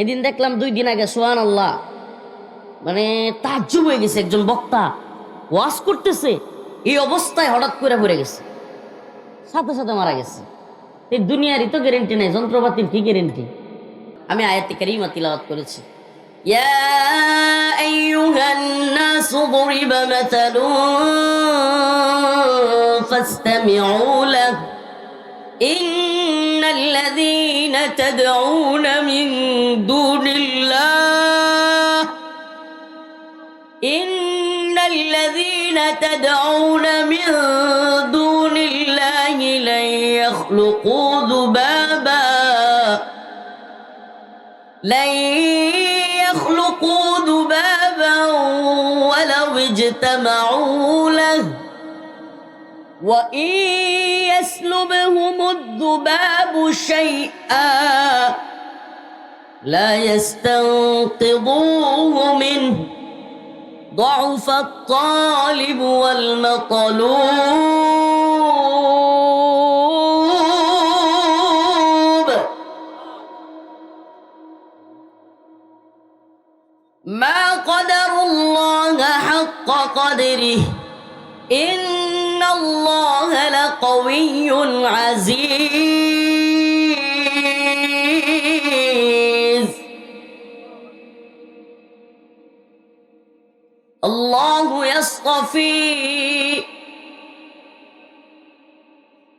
এদিন দেখলাম দুই দিন আগে সোহান আল্লাহ মানে তাজ্জুব হয়ে গেছে একজন বক্তা, ওয়াজ করতেছে, এই অবস্থায় হঠাৎ করে পড়ে গেছে। সাথে সাথে মারা গেছে। এই দুনিয়ারই তো গ্যারেন্টি নেই, যন্ত্রপাতির কি গ্যারেন্টি আমি আয়াতি কারিমা তিলাওয়াত করেছি। ইয়া إن الذين تدعون من دون الله إن الذين تدعون من دون الله لن يخلقوا ذبابا لن يخلقوا ذبابا ولو اجتمعوا له. وإن يسلبهم الذباب شيئا لا يستنقضوه منه ضعف الطالب والمطلوب ما قدر الله حق قدره إن الله لقوي عزيز. الله يصطفي.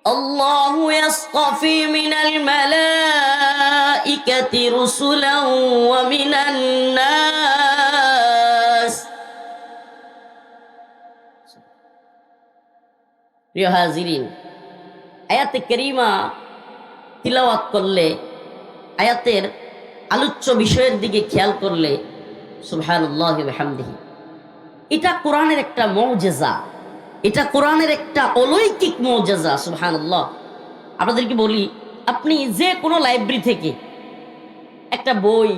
الله يصطفي من الملائكة رسلا ومن الناس. প্রিয় হাজিরিন, আয়াতে করিমা তিলাওয়াত করলে, আয়াতের আলোচ্য বিষয়ের দিকে খেয়াল করলে, সুবহানাল্লাহ এটা কোরআনের একটা মৌজেজা। এটা কোরআনের একটা অলৌকিক মৌজেজা, সুবহানাল্লাহ। আপনাদেরকে বলি, আপনি যে কোনো লাইব্রেরি থেকে একটা বই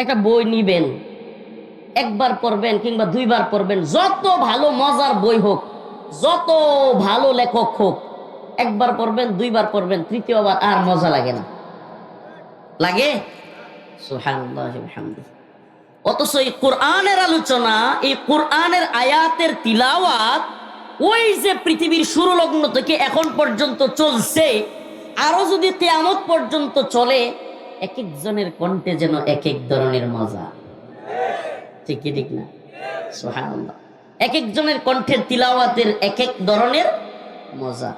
একটা বই নিবেন, একবার পড়বেন কিংবা দুইবার পড়বেন, যত ভালো মজার বই হোক যত ভালো লেখক হোক, একবার পড়বেন, দুইবার পড়বেন, তৃতীয়বার আর মজা লাগে না। লাগে? অথচ এই কোরআনের আলোচনা, এই কোরআনের আয়াতের তিলাওয়াত, ওই যে পৃথিবীর শুরু লগ্ন থেকে এখন পর্যন্ত চলছে, আরও যদি কেয়ামত পর্যন্ত চলে এক একজনের কণ্ঠে যেন এক এক ধরনের মজা। ঠিক ঠিক না? সুবহানাল্লাহ। এক একজনের কণ্ঠের তিলাওয়াতের এক এক ধরনের মজা।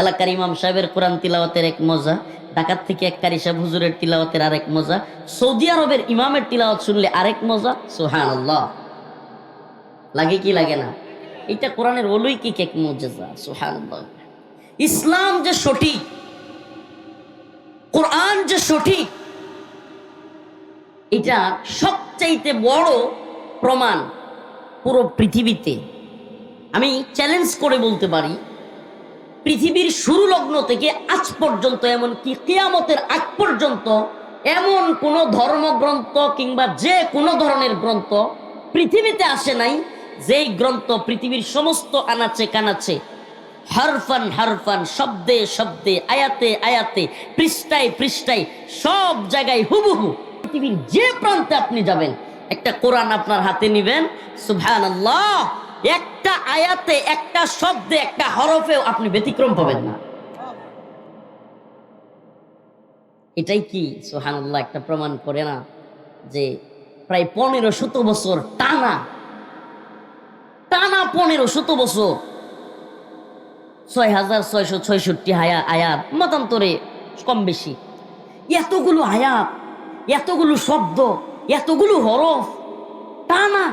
এলাকার ইমাম সাহেবের কোরআন তিলাওয়াতের এক মজা, ঢাকার থেকে এক কারি সাহেব হুজুরের তিলাওয়াতের আরেক মজা, সৌদি আরবের ইমামের তিলাওয়াত শুনলে আরেক মজা সুহান লাগে কি লাগে না? এটা কোরআনের অলৌকিক এক মজা সুহান ইসলাম যে সঠিক, কোরআন যে সঠিক, এটা সবচাইতে বড় প্রমাণ পুরো পৃথিবীতে। আমি চ্যালেঞ্জ করে বলতে পারি, পৃথিবীর শুরু লগ্ন থেকে আজ পর্যন্ত এমন কি কেয়ামতের আগ পর্যন্ত এমন কোনো ধর্মগ্রন্থ কিংবা যে কোনো ধরনের গ্রন্থ পৃথিবীতে আসে নাই, যেই গ্রন্থ পৃথিবীর সমস্ত আনাচে কানাচে, হারফান হারফান, শব্দে শব্দে, আয়াতে আয়াতে, পৃষ্ঠায় পৃষ্ঠায়, সব জায়গায় হুবহু পৃথিবীর যে প্রান্তে আপনি যাবেন একটা কোরআন আপনার হাতে নিবেন সুবহান একটা আয়াতে, একটা শব্দে, একটা হরফেও আপনি ব্যতিক্রম পাবেন না। এটাই কি? সোহানুল্লাহ একটা প্রমাণ করে না যে প্রায় পনেরো শত বছর টানা টানা পনেরো শত বছর ছয় হাজার ছয়শো ছয়ষট্টি হায়া আয়াত মতান্তরে কম বেশি এতগুলো আয়াত, এতগুলো শব্দ এতগুলো হরফ? টানা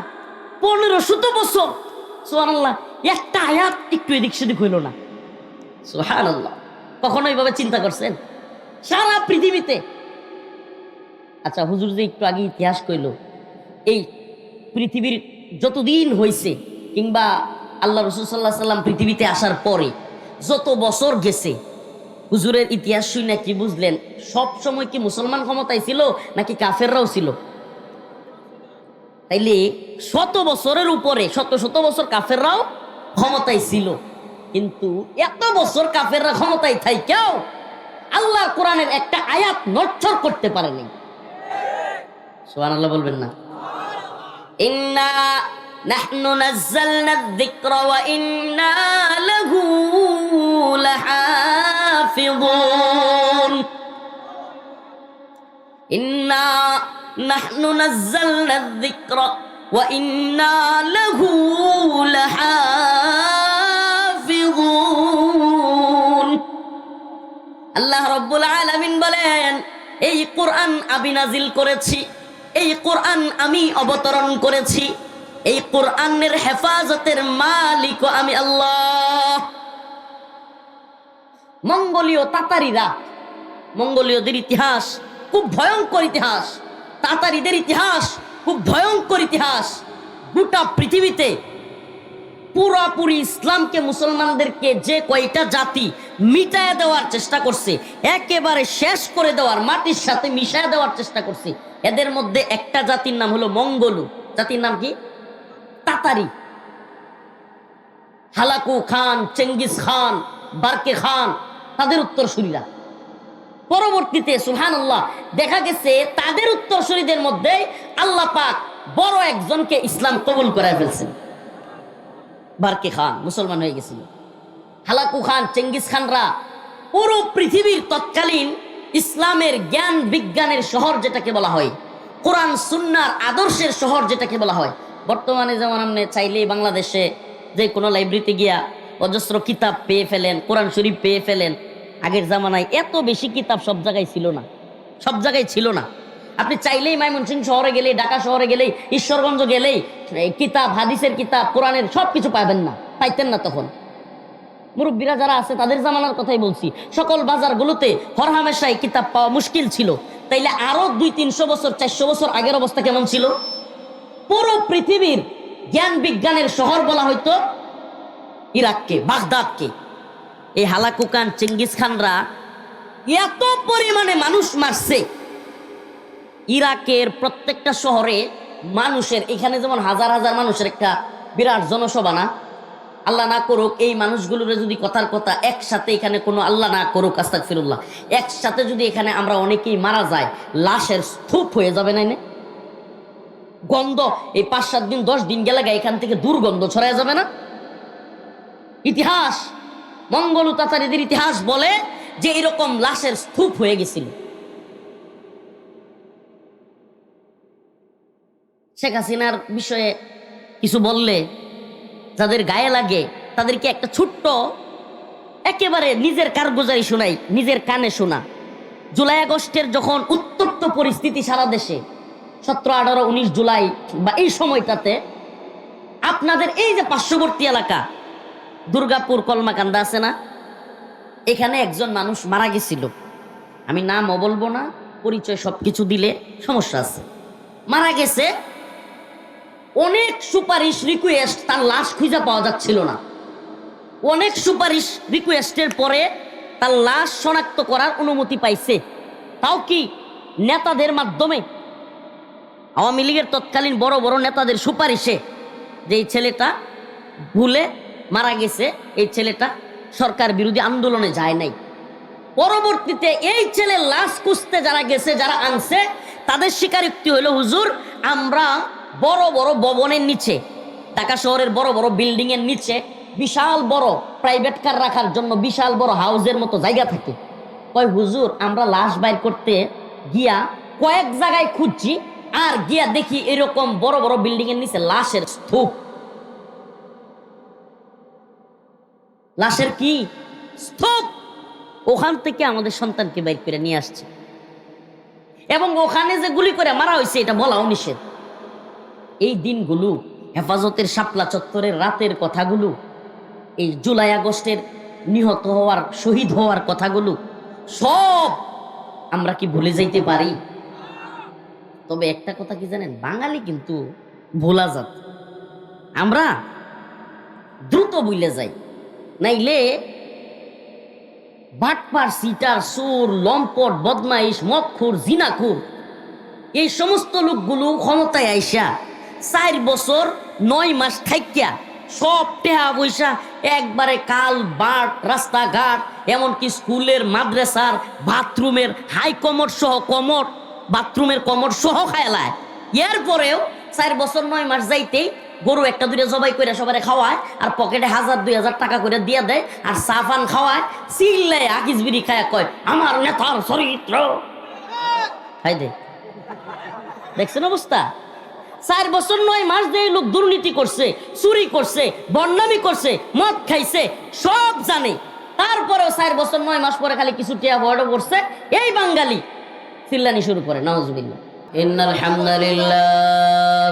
পনেরো শত বছর। সোহানাল্লাহ একটা আয়াত একটু এদিক সেদিক হইল না। সোহান আল্লাহ কখনো এইভাবে চিন্তা করছেন? সারা পৃথিবীতে। আচ্ছা হুজুর যে একটু আগে ইতিহাস কইল, এই পৃথিবীর যতদিন হয়েছে কিংবা আল্লাহ রসুল সাল্লাহ সাল্লাম পৃথিবীতে আসার পরে, যত বছর গেছে, হুজুরের ইতিহাস শুনে কি বুঝলেন, সব সময় কি মুসলমান ক্ষমতায় ছিল, নাকি কাফেররাও ছিল? তাইলে শত বছরের উপরে, শত শত বছর কাফেররাও ক্ষমতায় ছিল। কিন্তু এত বছর কাফেররা ক্ষমতায় থাইকেও আল্লাহ কোরআনের একটা আয়াত নচ্ছর করতে পারেনি সুবহানাল্লাহ বলবেন না। ইন্না নাহনু নাযালনা যিকরা ওয়া ইন্না লাহু নাহনু নাযালনা যিকরা ওয়া ইন্না লাহু লাহাফিযুন। আল্লাহ রব্বুল আলামিন বলেন, এই কোরআন আমি নাজিল করেছি, এই কোরআন আমি অবতরণ করেছি, এই কোরআনের হেফাজতের মালিক আমি আল্লাহ। মঙ্গোলীয় তাতারিরা, মঙ্গোলীয়দের ইতিহাস খুব ভয়ঙ্কর ইতিহাস। তাতারিদের ইতিহাস, খুব ভয়ঙ্কর ইতিহাস। গোটা পৃথিবীতে পুরোপুরি ইসলামকে মুসলমানদেরকে যে কয়টা জাতি মিটায় দেওয়ার চেষ্টা করছে, একেবারে শেষ করে দেওয়ার, মাটির সাথে মিশায় দেওয়ার চেষ্টা করছে, এদের মধ্যে একটা জাতির নাম হলো মঙ্গলু। জাতির নাম কি? তাতারি। হালাকু খান চেঙ্গিস খান, বারকে খান, তাদের উত্তর উত্তরসূরিরা। পরবর্তীতে সুহান দেখা গেছে তাদের উত্তরসূরিদের মধ্যে আল্লাহ পাক বড় একজনকে ইসলাম কবুল করে ফেলছেন। বারকে খান, মুসলমান হয়ে গেছিল। হালাকু খান চেঙ্গিস খানরা পুরো পৃথিবীর তৎকালীন ইসলামের জ্ঞান, বিজ্ঞানের শহর যেটাকে বলা হয়, কোরআন, সুন্নার আদর্শের শহর যেটাকে বলা হয়, বর্তমানে যেমন আপনি চাইলেই বাংলাদেশে যে কোনো লাইব্রেরিতে গিয়া অজস্র কিতাব পেয়ে ফেলেন, কোরআন শরীফ পেয়ে ফেলেন আগের জামানায় এত বেশি কিতাব সব জায়গায় ছিল না। সব জায়গায় ছিল না। আপনি চাইলেই মাইমনসিং শহরে গেলেই, ঢাকা শহরে গেলেই ঈশ্বরগঞ্জ গেলেই কিতাব, হাদিসের কিতাব, কোরআনের সব কিছু পাবেন না। পাইতেন না তখন। মুরব্বীরা যারা আছে, তাদের জামানার কথাই বলছি। সকল বাজারগুলোতে হরহামেশাই কিতাব পাওয়া মুশকিল ছিল। তাইলে আরও দুই, তিনশো বছর, চারশো বছর আগের অবস্থা কেমন ছিল? পুরো পৃথিবীর জ্ঞান বিজ্ঞানের শহর বলা হয়তো ইরাককে, বাগদাদকে। এই হালাকুকান চেঙ্গিস খানরা এত পরিমাণে মানুষ মারছে। ইরাকের প্রত্যেকটা শহরে মানুষের, এখানে যেমন হাজার হাজার মানুষের একটা বিরাট জনসভা না? আল্লাহ না করুক, এই মানুষগুলোর যদি কথার কথা একসাথে এখানে কোনো আল্লাহ না করুক আস্তাক ফিরুল্লাহ একসাথে যদি এখানে আমরা অনেকেই মারা যায়, লাশের স্তূপ হয়ে যাবে না? গন্ধ, এই পাঁচ সাত দিন, দশ দিন গেলে এখান থেকে দুর্গন্ধ ছড়ায় যাবে না? ইতিহাস! মঙ্গলু তাতারিদের ইতিহাস বলে যে এরকম লাশের স্তূপ হয়ে গেছিল। শেখ হাসিনার বিষয়ে কিছু বললে যাদের গায়ে লাগে তাদেরকে একটা ছোট্ট, একেবারে নিজের কারগুজারি শোনাই, নিজের কানে শোনা। জুলাই আগস্টের যখন উত্তপ্ত পরিস্থিতি সারা দেশে, সতেরো, আঠারো, উনিশ জুলাই বা এই সময়টাতে, আপনাদের এই যে পার্শ্ববর্তী এলাকা দুর্গাপুর কলমাকান্দা আছে না? এখানে একজন মানুষ মারা গেছিল। আমি নামও বলব না, পরিচয় সব কিছু দিলে সমস্যা আছে। মারা গেছে, অনেক সুপারিশ রিকোয়েস্ট তার লাশ খুঁজে পাওয়া যাচ্ছিল না। অনেক সুপারিশ রিকোয়েস্টের পরে তার লাশ শনাক্ত করার অনুমতি পাইছে। তাও কি নেতাদের মাধ্যমে? আওয়ামী লীগের তৎকালীন বড় বড় নেতাদের সুপারিশে যে ছেলেটা ভুলে মারা গেছে, এই ছেলেটা সরকার বিরোধী আন্দোলনে যায় নাই। পরবর্তীতে এই ছেলের লাশ খুঁজতে যারা গেছে, যারা আনছে, তাদের স্বীকারোক্তি হইল হুজুর, আমরা বড় বড় ভবনের নিচে, ঢাকা শহরের বড় বড় বিল্ডিং এর নিচে বিশাল বড় প্রাইভেট কার রাখার জন্য বিশাল বড় হাউজের মতো জায়গা থাকে। কয়, হুজুর, আমরা লাশ বাইর করতে গিয়া কয়েক জায়গায় খুঁজছি, আর গিয়া দেখি এরকম বড় বড় বিল্ডিং এর নিচে লাশের স্তূপ। লাশের কি? স্তূপ! ওখান থেকে আমাদের সন্তানকে বাইর করে নিয়ে আসছে। এবং ওখানে যে গুলি করে মারা হয়েছে, এটা বলাও নিষেধ। এই দিনগুলো হেফাজতের শাপলা চত্বরের রাতের কথাগুলো, এই জুলাই আগস্টের নিহত হওয়ার, শহীদ হওয়ার কথাগুলো, সব আমরা কি ভুলে যাইতে পারি? তবে একটা কথা কি জানেন? বাঙালি কিন্তু ভোলা যাত আমরা দ্রুত ভুলে যাই। নাইলে বাটপার, সিটার সুর লম্পট, বদমাইশ মক্ষুর জিনাকুর, এই সমস্ত লোকগুলো ক্ষমতায় আইসা চার বছর, নয় মাস থাইকিয়া সব টেহা পয়সা একবারে কাল, বাট, রাস্তাঘাট, এমনকি স্কুলের, মাদ্রাসার, বাথরুমের, হাই কমর সহ কমর বাথরুমের কমর সহ খায়লায় এর পরেও চার বছর, নয় মাস যাইতেই গরু একটা দুইটা জবাই করে সবারে খাওয়ায়, আর পকেটে হাজার, দুই হাজার টাকা করে দিয়ে দেয়, আর সাফান খাওয়ায়, চিল্লায় আকিস বিড়ি খায় কয়, আমার নেতার চরিত্র। খাই দে। দেখছেন অবস্থা? চার বছর নয় মাস দিয়ে লোক দুর্নীতি করছে, চুরি করছে, বন্যামি করছে, মদ খাইছে, সব জানে। তারপরেও চার বছর নয় মাস পরে খালি কিছু টিয়া বড় করছে এই বাঙালি চিল্লানি শুরু করে নওয়াজবিল্লাহ ইন্নাল হামদুলিল্লাহ।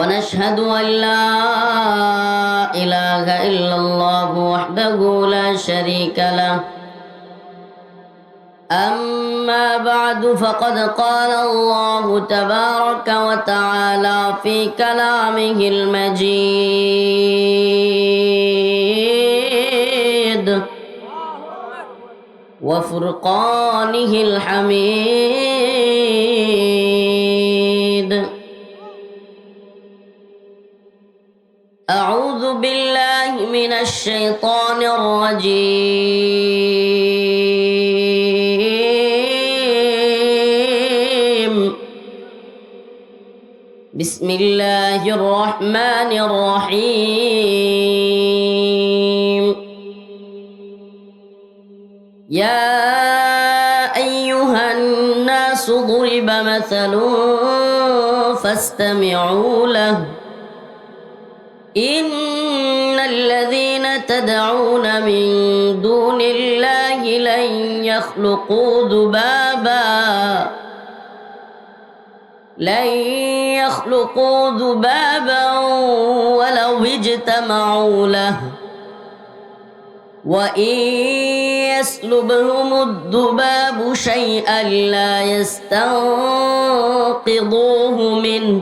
ونشهد أن لا إله إلا الله وحده لا شريك له. أما بعد فقد قال الله تبارك وتعالى في كلامه المجيد وفرقانه الحميد. بالله من الشيطان الرجيم. بسم الله الرحمن الرحيم. يا أيها الناس ضرب مثل فاستمعوا له. إن الذين تدعون من دون الله لن يخلقوا ذبابا لن يخلقوا ذبابا ولو اجتمعوا له وإن يسلبهم الذباب شيئا لا يستنقضوه منه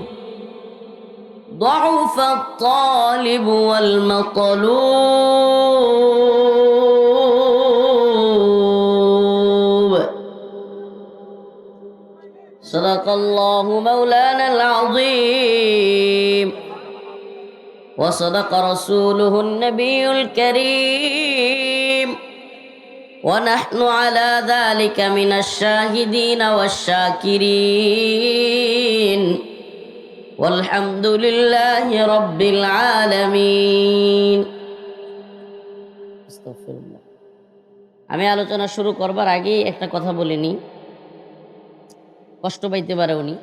ضعف الطالب والمطلوب. صدق الله مولانا العظيم. وصدق رسوله النبي الكريم. ونحن على ذلك من الشاهدين والشاكرين. والحمد لله رب العالمين আস্তাগফিরুল্লাহ। আমি আলোচনা শুরু করবার আগে একটা কথা বলিনি কষ্ট পাইতে পারে উনি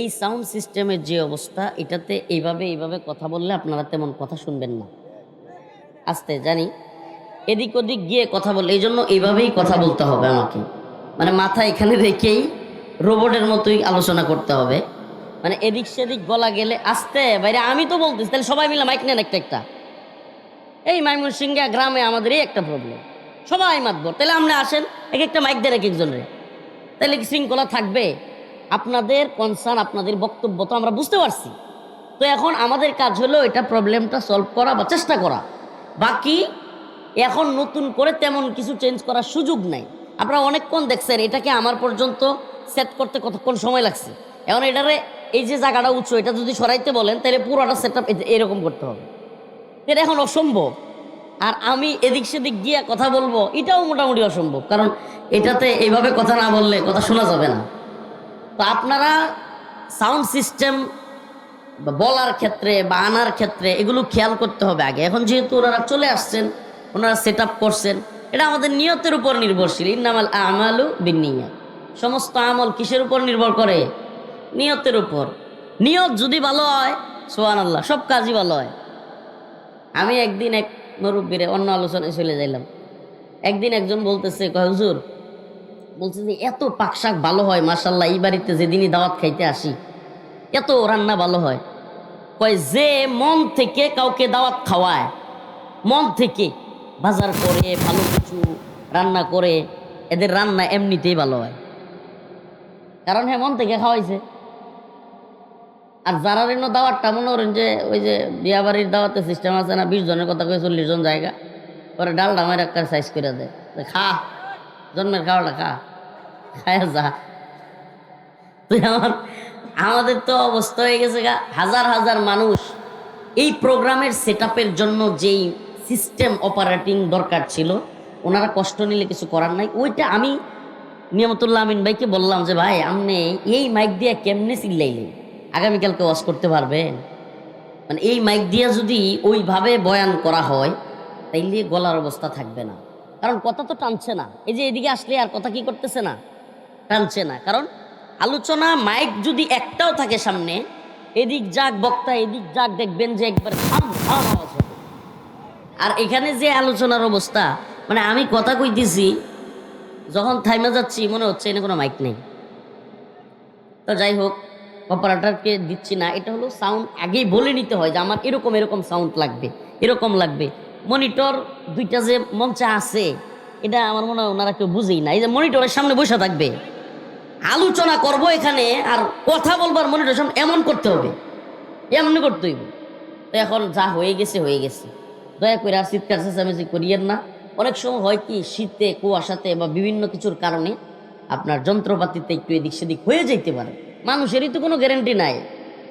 এই সাউন্ড সিস্টেমের যে অবস্থা এটাতে এইভাবে এইভাবে কথা বললে আপনারা তেমন কথা শুনবেন না আস্তে জানি এদিক ওদিক গিয়ে কথা বললে এই জন্য এইভাবেই কথা বলতে হবে আমাকে মানে মাথা এখানে রেখেই রোবটের মতোই আলোচনা করতে হবে মানে এদিক সেদিক গলা গেলে আসতে। বাইরে আমি তো বলতেছি, তাহলে সবাই মিলে মাইক নেন একটা একটা। এই ময়মনসিংহা গ্রামে আমাদের এই একটা প্রবলেম সবাই মাতবর। তাহলে আপনি আসেন, এক একটা মাইক দেন এক একজনের তাহলে শৃঙ্খলা থাকবে? আপনাদের কনসার্ন আপনাদের বক্তব্য তো আমরা বুঝতে পারছি। তো এখন আমাদের কাজ হলো এটা প্রবলেমটা সলভ করা বা চেষ্টা করা। বাকি এখন নতুন করে তেমন কিছু চেঞ্জ করার সুযোগ নাই। আপনারা অনেকক্ষণ দেখছেন, এটাকে আমার পর্যন্ত সেট করতে কতক্ষণ সময় লাগছে? এখন এটারে এই যে জায়গাটা উঁচু, এটা যদি সরাইতে বলেন, তাহলে পুরোটা সেট আপ এরকম করতে হবে। এটা এখন অসম্ভব। আর আমি এদিক সেদিক গিয়ে কথা বলব, এটাও মোটামুটি অসম্ভব। কারণ এটাতে এইভাবে কথা না বললে কথা শোনা যাবে না। তো আপনারা সাউন্ড সিস্টেম বলার ক্ষেত্রে বা আনার ক্ষেত্রে এগুলো খেয়াল করতে হবে আগে। এখন যেহেতু ওনারা চলে আসছেন, ওনারা সেট আপ করছেন, এটা আমাদের নিয়তের উপর নির্ভরশীল। ইন্নামাল আমালু বিনিয়া সমস্ত আমল কিসের উপর নির্ভর করে? নিয়তের উপর। নিয়ত যদি ভালো হয় সোহান আল্লাহ সব কাজই ভালো হয়। আমি একদিন এক মুরব্বীরে অন্য আলোচনায় চলে যাইলাম। একদিন একজন বলতেছে, কয়, হুজুর, বলছে যে এত পাক শাক ভালো হয় মাসাল্লাহ এই বাড়িতে যেদিনই দাওয়াত খাইতে আসি, এত রান্না ভালো হয়। কয়, যে মন থেকে কাউকে দাওয়াত খাওয়ায়, মন থেকে বাজার করে, ভালো কিছু রান্না করে, এদের রান্না এমনিতেই ভালো হয়। কারণ হ্যাঁ মন থেকে খাওয়াইছে। আর যারা রেন দাওয়াতটা মনে করেন যে ওই যে বিয়া বাড়ির দাওয়াতের সিস্টেম আছে না, বিশ জনের কথা কয়ে চল্লিশ জন জায়গা, পরে ডাল আমার একটা সাইজ করে দেয় খা, জন্মের খাওয়াটা খা, খায় যা। তুই আমার, আমাদের তো অবস্থা হয়ে গেছে গা, হাজার হাজার মানুষ এই প্রোগ্রামের সেট জন্য যেই সিস্টেম অপারেটিং দরকার ছিল, ওনারা কষ্ট নিলে কিছু করার নাই। ওইটা আমি নিয়ামতুল্লাহ আমিন ভাইকে বললাম যে, ভাই আপনি এই মাইক দিয়ে কেমনে চিল্লাইলেন? আগামীকালকে ওয়াশ করতে পারবেন। মানে এই মাইক দিয়ে যদি ওইভাবে বয়ান করা হয়, তাইলে গলার অবস্থা থাকবে না। কারণ কথা তো টানছে না। এই যে এদিকে আসলে আর কথা কি করতেছে না? টানছে না। কারণ আলোচনা মাইক যদি একটাও থাকে সামনে, এদিক যাক বক্তা, এদিক যাক দেখবেন যে একবার। আর এখানে যে আলোচনার অবস্থা মানে আমি কথা কইতেছি, যখন থাইমা যাচ্ছি, মনে হচ্ছে এনে কোনো মাইক নেই। তো যাই হোক অপারেটরকে দিচ্ছি না, এটা হলো সাউন্ড আগেই বলে নিতে হয় যে আমার এরকম এরকম সাউন্ড লাগবে, এরকম লাগবে। মনিটর দুইটা যে মঞ্চে আছে, এটা আমার মনে হয় ওনারা কেউ বুঝেই না। এই যে মনিটরের সামনে বসে থাকবে, আলোচনা করব এখানে আর কথা বলবার মনিটরের সামনে এমন করতে হবে, এমনি করতে হইব। তো এখন যা হয়ে গেছে হয়ে গেছে। দয়া করে আর চিৎকার চেঁচামেচি করিয়েন না। অনেক সময় হয় কি, শীতে, কুয়াশাতে বা বিভিন্ন কিছুর কারণে আপনার যন্ত্রপাতিতে একটু এদিক সেদিক হয়ে যেতে পারে। মানুষেরই তো কোনো গ্যারেন্টি নাই।